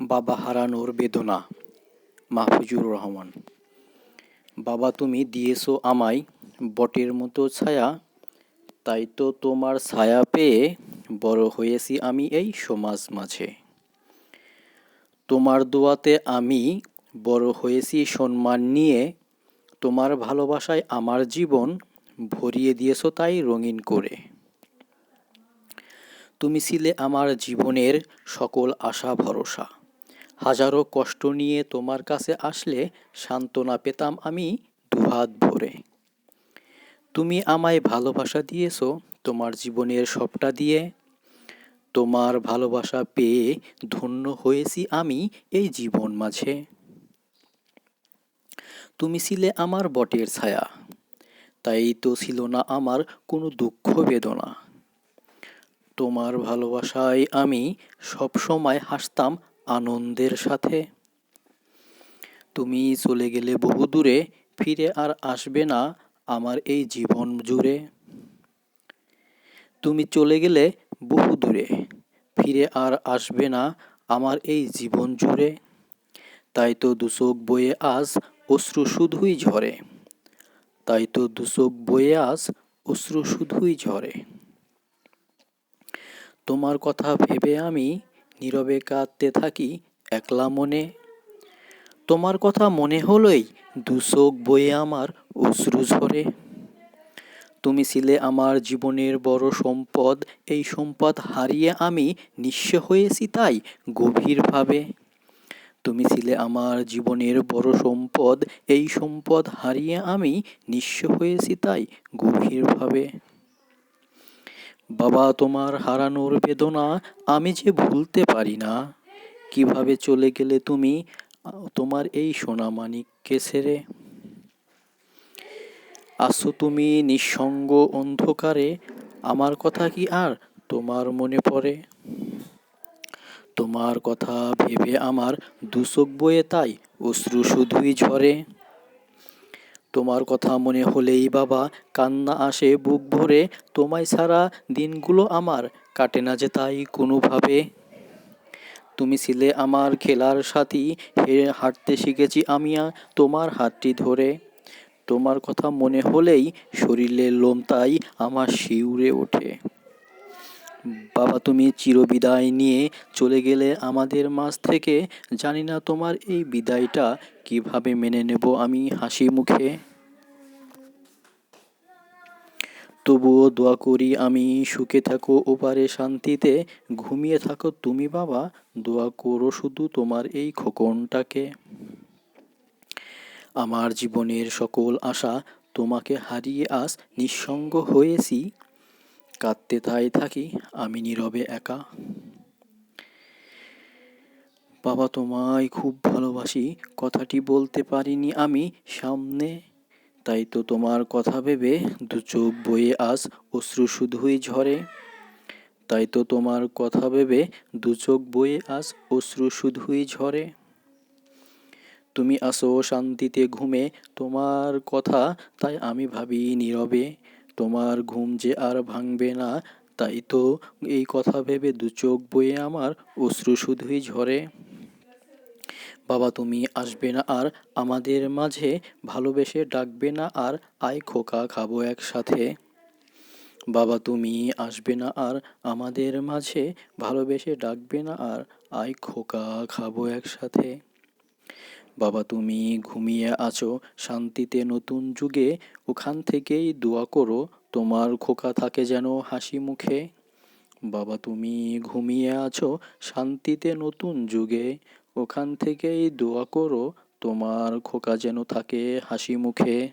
বাবা হারানোর বেদনা। মাহফুজুর রহমান। বাবা, তুমি দিয়েছ আমায় বটের মতো ছায়া। তাই তো তোমার ছায়া পেয়ে বড় হয়েছি আমি এই সমাজ মাঝে। তোমার দোয়াতে আমি বড় হয়েছি সম্মান নিয়ে। তোমার ভালোবাসায় আমার জীবন ভরিয়ে দিয়েছ তাই রঙিন করে। তুমি ছিলে আমার জীবনের সকল আশা ভরসা। হাজারো কষ্ট নিয়ে তোমার কাছে আসলে সান্ত্বনা পেতাম আমি দুহাত ভরে। তুমি আমায় ভালোবাসা দিয়েছ তোমার জীবনের সবটা দিয়ে। তোমার ভালোবাসা পেয়ে ধন্য হয়েছি আমি এই জীবন মাঝে। তুমি ছিলে আমার বটের ছায়া, তাই তো ছিল না আমার কোনো দুঃখ বেদনা। তোমার ভালোবাসায় আমি সব সময় হাসতাম আনন্দের সাথে। তুমি চলে গেলে বহু দূরে, ফিরে আর আসবে না আমার এই জীবন জুড়ে। তুমি চলে গেলে বহু দূরে, ফিরে আর আসবে না আমার এই জীবন জুড়ে। তাই তো দুচোখ বয়ে আজ অশ্রু শুধুই ঝরে। তাই তো দুচোখ বয়ে আজ অশ্রু শুধুই ঝরে। তোমার কথা ভেবে আমি নীরবে কাঁদতে থাকি একলা মনে। তোমার কথা মনে হলোই দু চোখ বয়ে আমার অশ্রু ঝরে। তুমি ছিলে আমার জীবনের বড় সম্পদ, এই সম্পদ হারিয়ে আমি নিঃস্ব হয়েছি তাই গভীরভাবে। তুমি ছিলে আমার জীবনের বড় সম্পদ, এই সম্পদ হারিয়ে আমি নিঃস্ব হয়েছি তাই গভীরভাবে। বাবা, তোমার হারানোর বেদনা আমি যে ভুলতে পারি না। কীভাবে চলে গেলে তুমি তোমার এই সোনামানিককে ছেড়ে আসো তুমি নিঃসঙ্গ অন্ধকারে, আমার কথা কি আর তোমার মনে পড়ে? তোমার কথা ভেবে আমার দুচোখ বয়ে তাই অশ্রু শুধুই ঝরে। তোমার কথা মনে হলেই বাবা, কান্না আসে বুক ভরে, তোমায় সারা দিনগুলো আমার কাটে না যে তাই কোনোভাবে। তুমি ছিলে আমার খেলার সাথী, হে হাঁটতে শিখেছি আমি তোমার হাতটি ধরে। তোমার কথা মনে হলেই শরীরের লোম তাই আমার শিউরে ওঠে। বাবা, তুমি চিরবিদায় নিয়ে চলে গেলে আমাদের মাঝ থেকে। জানি না তোমার এই বিদায়টা কীভাবে মেনে নেব আমি হাসি মুখে। তবুও দোয়া করি আমি, সুখে থাকো, ওপারে শান্তিতে। ঘুমিয়ে থাকো তুমি বাবা, দোয়া করো শুধু তোমার এই খোকনটাকে। আমার জীবনের সকল আশা তোমাকে হারিয়ে আস নিঃসঙ্গ হয়েছি। কাঁদতে তাই থাকি, আমি নীরবে একা। বাবা তোমায় খুব ভালোবাসি, কথাটি বলতে পারিনি আমি সামনে। তাই তো তোমার কথা ভেবে দু চোখ বয়ে আস অশ্রু শুধুই ঝরে। তাই তো তোমার কথা ভেবে দু চোখ বয়ে আস অশ্রু শুধুই ঝরে। তুমি আসো শান্তিতে ঘুমে, তোমার কথা তাই আমি ভাবি নীরবে। তোমার ঘুম যে আর ভাঙবে না, তাই তো এই কথা ভেবে দু চোখ বয়ে আমার অশ্রু শুধুই ঝরে। বাবা, তুমি আসবে না আর আমাদের মাঝে ভালোবেসে ডাকবে না আর আয় খোকা খাব একসাথে। বাবা, তুমি আসবে না আর আমাদের মাঝে ভালোবেসে ডাকবে না আর আয় খোকা খাব একসাথে। বাবা তুমি ঘুমিয়ে আছো, শান্তিতে নতুন যুগে ওখান থেকেই দোয়া করো, তোমার খোকা থাকে যেন হাসি মুখে। বাবা তুমি ঘুমিয়ে আছো, শান্তিতে নতুন যুগে ওখান থেকেই দোয়া করো, তোমার খোকা যেন থাকে হাসি মুখে।